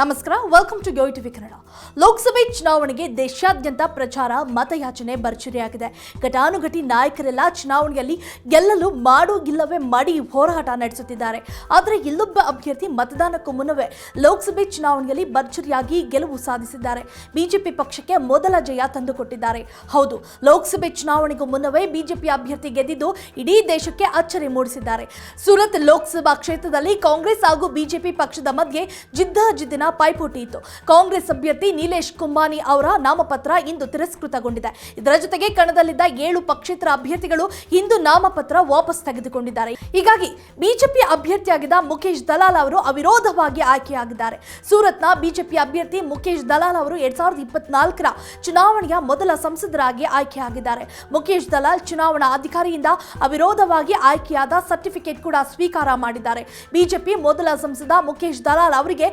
ನಮಸ್ಕಾರ welcome to go TV Kannada Lok Sabha ಚುನಾವಣೆಗೆ ದೇಶಾದ್ಯಂತ ಪ್ರಚಾರ, ಮತಯಾಚನೆ ಭರ್ಜರಿಯಾಗಿದೆ. ಘಟಾನುಘಟಿ ನಾಯಕರೆಲ್ಲ ಚುನಾವಣೆಯಲ್ಲಿ ಗೆಲ್ಲಲು ಮಾಡು ಗಿಲ್ಲವೇ ಮಾಡಿ ಹೋರಾಟ ನಡೆಸುತ್ತಿದ್ದಾರೆ. ಆದರೆ ಇಲ್ಲೊಬ್ಬ ಅಭ್ಯರ್ಥಿ ಮತದಾನಕ್ಕೂ ಮುನ್ನವೇ ಲೋಕಸಭೆ ಚುನಾವಣೆಯಲ್ಲಿ ಭರ್ಜರಿಯಾಗಿ ಗೆಲುವು ಸಾಧಿಸಿದ್ದಾರೆ. ಬಿಜೆಪಿ ಪಕ್ಷಕ್ಕೆ ಮೊದಲ ಜಯ ತಂದುಕೊಟ್ಟಿದ್ದಾರೆ. ಹೌದು, ಲೋಕಸಭೆ ಚುನಾವಣೆಗೂ ಮುನ್ನವೇ ಬಿಜೆಪಿ ಅಭ್ಯರ್ಥಿ ಗೆದ್ದಿದ್ದು ಇಡೀ ದೇಶಕ್ಕೆ ಅಚ್ಚರಿ ಮೂಡಿಸಿದ್ದಾರೆ. ಸೂರತ್ ಲೋಕಸಭಾ ಕ್ಷೇತ್ರದಲ್ಲಿ ಕಾಂಗ್ರೆಸ್ ಹಾಗೂ ಬಿಜೆಪಿ ಪಕ್ಷದ ಮಧ್ಯೆ ಜಿದ್ದಾಜಿದ್ದಿನ ಪೈಪೋಟಿ ಇತ್ತು ಕಾಂಗ್ರೆಸ್ ಅಭ್ಯರ್ಥಿ ನೀಲೇಶ್ ಕುಂಬಾನಿ ಅವರ ನಾಮಪತ್ರ ಇಂದು ತಿರಸ್ಕೃತಗೊಂಡಿದೆ. ಇದರ ಜೊತೆಗೆ ಕಣದಲ್ಲಿದ್ದ ಏಳು ಪಕ್ಷೇತರ ಅಭ್ಯರ್ಥಿಗಳು ಇಂದು ನಾಮಪತ್ರ ವಾಪಸ್ ತೆಗೆದುಕೊಂಡಿದ್ದಾರೆ. ಹೀಗಾಗಿ ಬಿಜೆಪಿ ಅಭ್ಯರ್ಥಿಯಾಗಿದ್ದ ಮುಖೇಶ್ ದಲಾಲ್ ಅವರು ಅವಿರೋಧವಾಗಿ ಆಯ್ಕೆಯಾಗಿದ್ದಾರೆ. ಸೂರತ್ನ ಬಿಜೆಪಿ ಅಭ್ಯರ್ಥಿ ಮುಖೇಶ್ ದಲಾಲ್ ಅವರು ಎರಡ್ ಸಾವಿರದ ಇಪ್ಪತ್ನಾಲ್ಕರ ಚುನಾವಣೆಯ ಮೊದಲ ಸಂಸದರಾಗಿ ಆಯ್ಕೆಯಾಗಿದ್ದಾರೆ. ಮುಖೇಶ್ ದಲಾಲ್ ಚುನಾವಣಾ ಅಧಿಕಾರಿಯಿಂದ ಅವಿರೋಧವಾಗಿ ಆಯ್ಕೆಯಾದ ಸರ್ಟಿಫಿಕೇಟ್ ಕೂಡ ಸ್ವೀಕಾರ ಮಾಡಿದ್ದಾರೆ. ಬಿಜೆಪಿ ಮೊದಲ ಸಂಸದ ಮುಖೇಶ್ ದಲಾಲ್ ಅವರಿಗೆ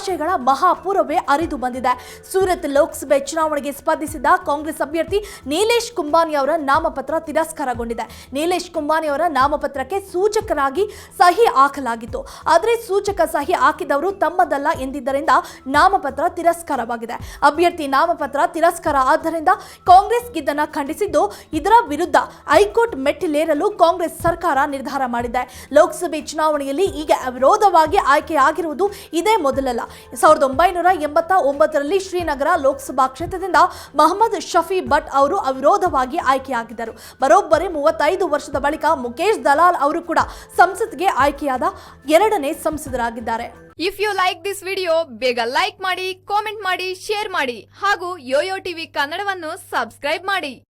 ಶುಭಾಶಯಗಳ ಮಹಾಪೂರವೇ ಅರಿದು ಬಂದಿದೆ. ಸೂರತ್ ಲೋಕಸಭೆ ಚುನಾವಣೆಗೆ ಸ್ಪರ್ಧಿಸಿದ ಕಾಂಗ್ರೆಸ್ ಅಭ್ಯರ್ಥಿ ನೀಲೇಶ್ ಕುಂಬಾನಿ ಅವರ ನಾಮಪತ್ರ ತಿರಸ್ಕಾರಗೊಂಡಿದೆ. ನೀಲೇಶ್ ಕುಂಬಾನಿ ಅವರ ನಾಮಪತ್ರಕ್ಕೆ ಸೂಚಕರಾಗಿ ಸಹಿ ಹಾಕಲಾಗಿತ್ತು. ಆದರೆ ಸೂಚಕ ಸಹಿ ಹಾಕಿದವರು ತಮ್ಮದಲ್ಲ ಎಂದಿದ್ದರಿಂದ ನಾಮಪತ್ರ ತಿರಸ್ಕಾರವಾಗಿದೆ. ಅಭ್ಯರ್ಥಿ ನಾಮಪತ್ರ ತಿರಸ್ಕಾರ ಆದ್ದರಿಂದ ಕಾಂಗ್ರೆಸ್ ಇದನ್ನು ಖಂಡಿಸಿದ್ದು ಇದರ ವಿರುದ್ಧ ಹೈಕೋರ್ಟ್ ಮೆಟ್ಟಿಲೇರಲು ಕಾಂಗ್ರೆಸ್ ಸರ್ಕಾರ ನಿರ್ಧಾರ ಮಾಡಿದೆ. ಲೋಕಸಭೆ ಚುನಾವಣೆಯಲ್ಲಿ ಈಗ ಅವಿರೋಧವಾಗಿ ಆಯ್ಕೆಯಾಗಿರುವುದು ಇದೇ ಮೊದಲಲ್ಲ. ಸಾವಿರದ ಒಂಬೈನೂರ ಎಂಬತ್ತ ಒಂಬತ್ತರಲ್ಲಿ ಶ್ರೀನಗರ ಲೋಕಸಭಾ ಕ್ಷೇತ್ರದಿಂದ ಮಹಮ್ಮದ್ ಶಫಿ ಭಟ್ ಅವರು ಅವಿರೋಧವಾಗಿ ಆಯ್ಕೆಯಾಗಿದ್ದರು. ಬರೋಬ್ಬರಿ ಮೂವತ್ತೈದು ವರ್ಷದ ಬಳಿಕ ಮುಖೇಶ್ ದಲಾಲ್ ಅವರು ಕೂಡ ಸಂಸತ್ಗೆ ಆಯ್ಕೆಯಾದ ಎರಡನೇ ಸಂಸದರಾಗಿದ್ದಾರೆ. If you like this video ಬೇಗ ಲೈಕ್ ಮಾಡಿ ಕಾಮೆಂಟ್ ಮಾಡಿ ಶೇರ್ ಮಾಡಿ ಹಾಗೂ ಯೋಯೋ ಟಿವಿ ಕನ್ನಡವನ್ನು ಸಬ್ಸ್ಕ್ರೈಬ್ ಮಾಡಿ.